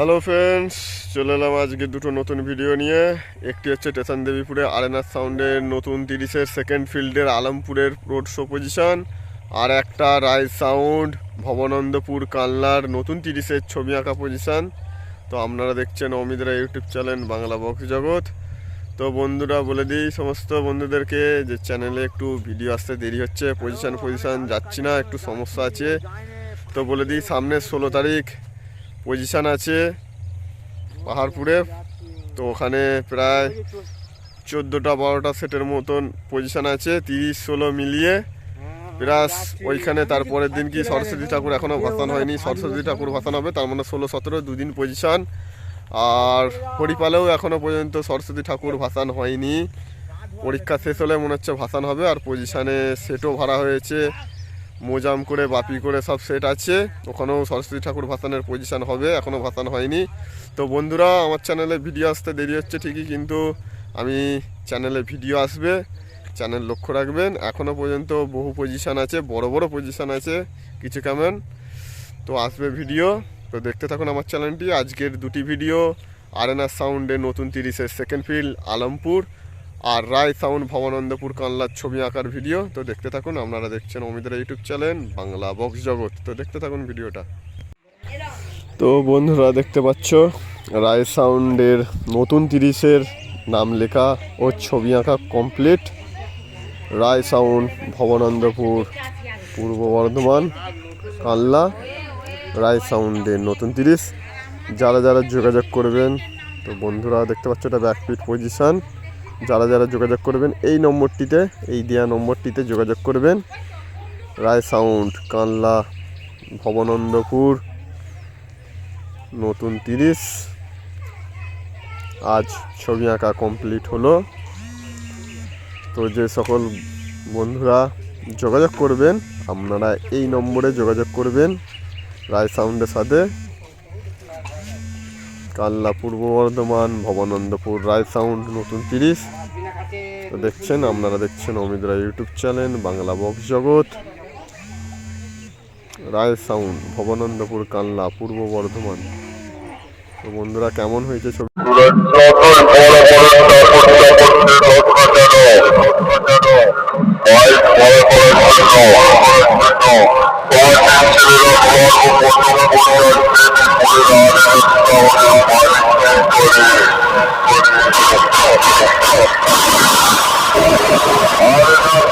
Hello friends চলে এলাম আজকে দুটো নতুন ভিডিও নিয়ে। একটি হচ্ছে স্টেশন দেবীপুরে আরেনার সাউন্ডের নতুন তিরিশের সেকেন্ড ফিল্ডের আলমপুরের রোড শো পজিশন আর একটা রায় সাউন্ড ভবনন্দপুর, কালনার নতুন তিরিশের ছবি আঁকা পজিশন তো আপনারা দেখছেন অমিতরা ইউটিউব চ্যানেল বাংলা বক্স জগৎ। তো বন্ধুরা, বলে দিই সমস্ত বন্ধুদেরকে যে চ্যানেলে একটু ভিডিও আসতে দেরি হচ্ছে পজিশন পজিশন যাচ্ছি না, একটু সমস্যা আছে। তো বলে দিই সামনের ষোলো তারিখ পজিশান আছে পাহাড়পুরে। তো ওখানে প্রায় চোদ্দোটা বারোটা সেটের মতন পজিশান আছে, তিরিশ, ষোলো মিলিয়ে। প্লাস ওইখানে তারপরের দিন কি সরস্বতী ঠাকুর এখনও ভাসান হয়নি। সরস্বতী ঠাকুর ভাসান হবে, তার মানে ষোলো, সতেরো, দুদিন পজিশান আর হরিপালেও এখনও পর্যন্ত সরস্বতী ঠাকুর ভাসান হয়নি। পরীক্ষা শেষ হলে মনে হচ্ছে ভাসান হবে, আর পজিশানে সেটও ভাড়া হয়েছে। মোজাম করে, বাপি করে সব সেট আছে। ওখানেও সরস্বতী ঠাকুর ভাসানের পজিশান হবে এখনও ভাসান হয়নি। তো বন্ধুরা, আমার চ্যানেলে ভিডিও আসতে দেরি হচ্ছে ঠিকই, কিন্তু আমি চ্যানেলে ভিডিও আসবে চ্যানেল লক্ষ্য রাখবেন। এখনও পর্যন্ত বহু পজিশান আছে, বড় বড় পজিশান আছে, কিছু কেমন? তো আসবে ভিডিও তো দেখতে থাকুন আমার চ্যানেলটি আজকের দুটি ভিডিও আরেনা সাউন্ডে নতুন তিরিশের সেকেন্ড ফিল্ড আলমপুর। আর রায় সাউন্ড ভবানন্দপুর কানলার ছবি আঁকার ভিডিও। তো দেখতে থাকুন, আপনারা দেখছেন অমিতরা ইউটিউব চ্যানেল, বাংলা বক্স জগৎ। তো দেখতে থাকুন ভিডিওটা। তো বন্ধুরা, দেখতে পাচ্ছ, রায় সাউন্ডের নতুন তিরিশের নাম লেখা ও ছবি আঁকা কমপ্লিট। রায় সাউন্ড ভবানন্দপুর পূর্ব বর্ধমান, কানলা, রায় সাউন্ডের নতুন তিরিশ। যারা যারা যোগাযোগ করবেন, তো বন্ধুরা, দেখতে পাচ্ছ এটা ব্যাকপিট পজিশান যারা যারা যোগাযোগ করবেন, এই নম্বরটিতে, এই দেওয়া নম্বরটিতে যোগাযোগ করবেন। রায় সাউন্ড, কানলা, ভবনন্দপুর, নতুন তিরিশ। আজ ছবি আঁকা কমপ্লিট হলো। তো যে সকল বন্ধুরা যোগাযোগ করবেন, আপনারা এই নম্বরে যোগাযোগ করবেন, রায় সাউন্ডের সাথে। কাল্লা পূর্ব বর্ধমান, ভবানন্দপুর রায় সাউন্ড নতুন তিরিশ। তো দেখছেন, আপনারা দেখছেন Amit Roy YouTube channel, Bangla box জগৎ। রায় সাউন্ড ভবানন্দপুর কাল্লা পূর্ব বর্ধমান। তো বন্ধুরা, কেমন হয়েছে ছবি? I don't.